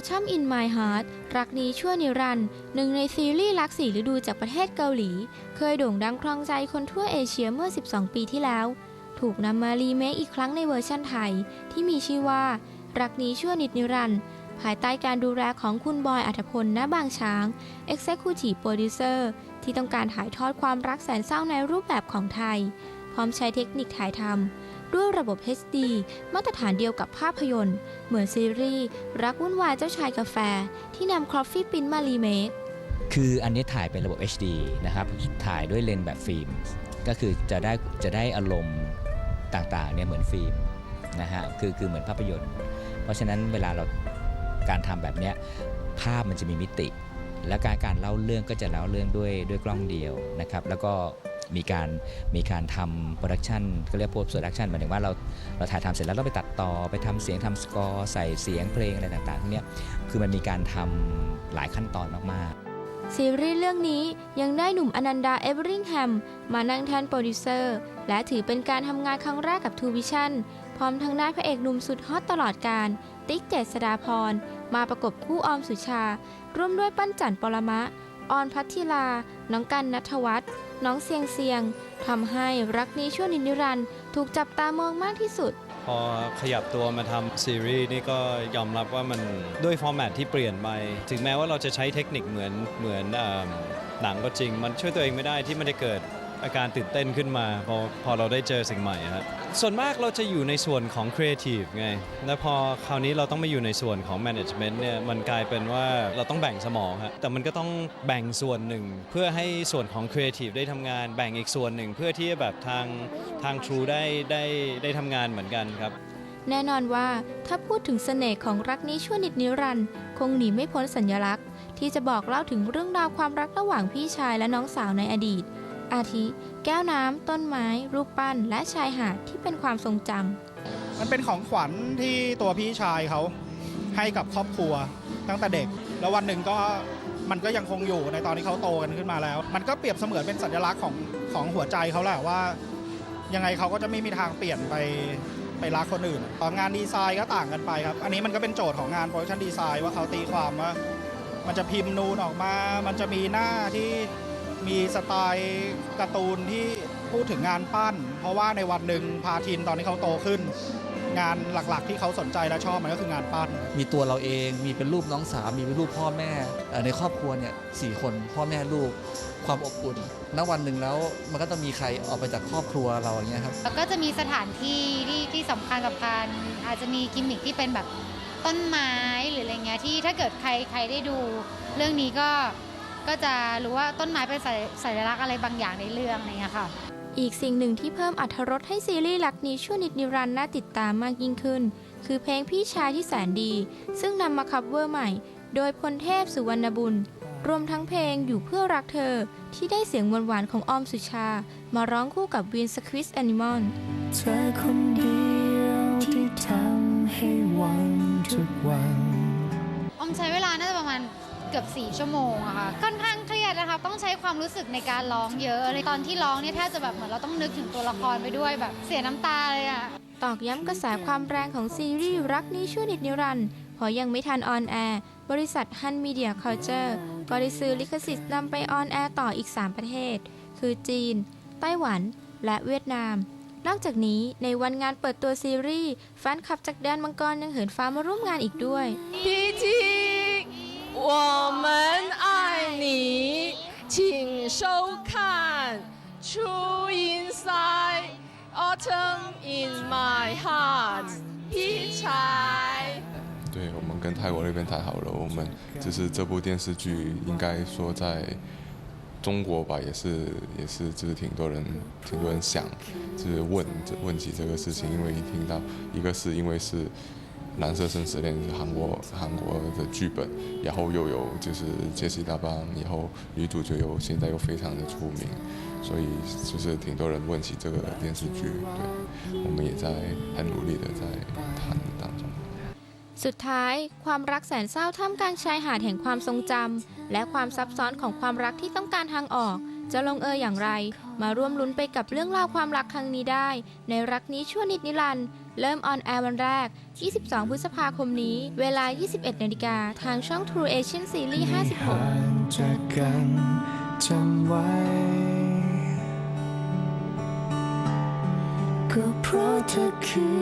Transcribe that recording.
Autumn in My Heart รักนี้ชั่วนิรันด์หนึ่งในซีรีส์รักสีฤดูจากประเทศเกาหลี เคยโด่งดังครองใจคนทั่วเอเชียเมื่อ 12 ปีที่แล้ว ถูกนำมารีเมคอีกครั้งในเวอร์ชั่นไทย ที่มีชื่อว่า รักนี้ชั่วนิดนิรันด์ภายใต้การดูแลของคุณบอยอัธพลณบางช้าง Executive Producer ที่ต้องการถ่ายทอดความรักแสนเศร้าในรูปแบบของไทย พร้อมใช้เทคนิคถ่ายทำ ด้วยระบบ HD มาตรฐานเดียวกับภาพยนตร์ เหมือนซีรีส์ รักวุ่นวายเจ้าชายกาแฟ ที่นำครอฟฟี่ปินมารีเมคคืออันนี้ถ่ายเป็นระบบ HD นะครับ ถ่ายด้วยเลนส์แบบฟิล์ม ก็คือจะได้จะได้อารมณ์ต่างๆเนี่ยเหมือนฟิล์มนะฮะ คือคือเหมือนภาพยนตร์ เพราะฉะนั้นเวลาเราการทำแบบเนี้ยภาพมันจะมีมิติ และการการเล่าเรื่องก็จะเล่าเรื่องด้วยด้วยกล้องเดียวนะครับ แล้วก็มีการมีการทำโปรดักชันก็เรียกโพสต์โปรดักชันหมายถึงว่าเราเราถ่ายทำเสร็จแล้วเราไปตัดต่อไปทำเสียงทำสกอร์ใส่เสียงเพลงอะไรต่างๆพวกเนี้คือมันมีการทำหลายขั้นตอนมากๆซีรีส์เรื่องนี้ยังได้หนุ่มอนันดาเอเวอริงแฮมมานั่งแทนโปรดิวเซอร์ และถือเป็นการทำงานครั้งแรกกับทูวิชั่นพร้อมทั้งได้พระเอกหนุ่มสุดฮอตตลอดการ ติ๊กเจษดาพร มาประกบคู่ออมสุชา ร่วมด้วยปั้นจันปรมะ ออนพัทธิลา น้องกันนัทวัฒน์น้องเซียงเซียงทำให้รักนี้ชั่วนินิรันดร์ถูกจับตามองมากที่สุด พอขยับตัวมาทำซีรีส์นี่ก็ยอมรับว่ามันด้วยฟอร์แมตที่เปลี่ยนไป ถึงแม้ว่าเราจะใช้เทคนิคเหมือนเหมือนอหนังก็จริง มันช่วยตัวเองไม่ได้ที่มันจะเกิด อาการตื่นเต้นขึ้นมาพอพอเราได้เจอสิ่งใหม่ครับส่วนมากเราจะอยู่ในส่วนของครีเอทีฟไงแล้วพอคราวนี้เราต้องมาอยู่ในส่วนของแมネจเมนต์เนี่ยมันกลายเป็นว่าเราต้องแบ่งสมองครับแต่มันก็ต้องแบ่งส่วนหนึ่ง เพื่อให้ส่วนของครีเอทีฟได้ทำงาน แบ่งอีกส่วนหนึ่ง เพื่อที่จะแบบทางทาง True ได้ได้ได้ทำงานเหมือนกันครับแน่นอนว่าถ้าพูดถึงเสน่ห์ของรักนี้ชั่วนิดนิรันด์คงหนีไม่พ้นสัญลักษณ์ ที่จะบอกเล่าถึงเรื่องราวความรักระหว่างพี่ชายและน้องสาวในอดีต อาทิ แก้วน้ำ ต้นไม้ รูปปั้น และชายหาดที่เป็นความทรงจำมันเป็นของขวัญที่ตัวพี่ชายเขาให้กับครอบครัวตั้งแต่เด็ก แล้ววันหนึ่งก็มันก็ยังคงอยู่ในตอนที่เขาโตกันขึ้นมาแล้ว มันก็เปรียบเสมือนเป็นสัญลักษณ์ของของหัวใจเขาแหละว่า ยังไงเขาก็จะไม่มีทางเปลี่ยนไปไปรักคนอื่นตอนงานดีไซน์ก็ต่างกันไปครับ อันนี้มันก็เป็นโจทย์ของงานโปรดักชันดีไซน์ว่าเขาตีความว่า มันจะพิมพ์นูนออกมา มันจะมีหน้าที่ มีสไตล์การ์ตูนที่พูดถึงงานปั้น เพราะว่าในวันหนึ่งพาทินตอนที่เขาโตขึ้น งานหลักๆ ที่เขาสนใจและชอบมันก็คืองานปั้น มีตัวเราเอง มีเป็นรูปน้องสาว มีเป็นรูปพ่อแม่เอ่อในครอบครัวเนี่ยสี่คน พ่อแม่ลูก ความอบอุ่นณวันหนึ่งแล้วมันก็ต้องมีใครออกไปจากครอบครัวเราอย่างเงี้ยครับ แล้วก็จะมีสถานที่ที่ที่สำคัญสำคัญอาจจะมีกิมมิคที่เป็นแบบต้นไม้หรืออะไรเงี้ยที่ถ้าเกิดใครใครได้ดู เรื่องนี้ก็ ก็จะรู้ว่าต้นไม้เป็นสัญสัญลักษณ์อะไรบางอย่างในเรื่องอะไรเงี้ยค่ะ อีกสิ่งหนึ่งที่เพิ่มอรรถรสให้ซีรีส์รักนี้ชั่วนิดนิรันดร์น่าติดตามมากยิ่งขึ้น คือเพลงพี่ชายที่แสนดี ซึ่งนำมาคัฟเวอร์ใหม่ โดยพลเทพสุวรรณบุญ รวมทั้งเพลงอยู่เพื่อรักเธอ ที่ได้เสียงหวานๆของออมสุชา มาร้องคู่กับวินสควิสแอนิมอลเธอคนเดียว เกือบ 4 ชั่วโมงอะค่ะค่อนข้างเครียดนะคะต้องใช้ความรู้สึกในการร้องเยอะเลยตอนที่ร้องเนี่ยแทบจะแบบเหมือนเราต้องนึกถึงตัวละครไปด้วยแบบเสียน้ำตาเลยอะ ตอกย้ำกระแสความแรงของซีรีส์รักนี้ชั่วนิดนิรันดร์เพราะยังไม่ทันออนแอร์ บริษัทฮันมีเดียเคาเจอร์ก็ได้ซื้อลิขสิทธิ์นำไปออนแอร์ต่ออีก 3 ประเทศ คือจีน ไต้หวัน และเวียดนาม นอกจากนี้ในวันงานเปิดตัวซีรีส์แฟนคลับจากแดนมังกรยังเหินฟ้ามาร่วมงานอีกด้วย皮筋，我们爱你，请收看《True Inside Autumn in My Heart》劈柴。对我们跟泰国那边谈好了，我们就是这部电视剧应该说在中国吧，也是也是就是挺多人挺多人想，就是问问起这个事情，因为一听到一个是因为是。蓝色生死恋是韩国韩国的剧本，然后又有就是杰西大邦，然后女主角又现在又非常的出名，所以就是挺多人问起这个电视剧，对我们也在很努力的在谈当中。 สุดท้าย ความรักแสนเศร้าท่ามกลางชายหาดแห่งความทรงจำและความซับซ้อนของความรักที่ต้องการทางออก จะลงเอยอย่างไร มาร่วมลุ้นไปกับเรื่องราวความรักครั้งนี้ได้ ในรักนี้ชั่วนิดนิรันดร์ เริ่มออนแอร์วันแรก 22 พฤษภาคมนี้ เวลา 21 นาฬิกา ทางช่อง True Asian Series ห่างจากกันจำไว้ ก็เพราะเธอคือ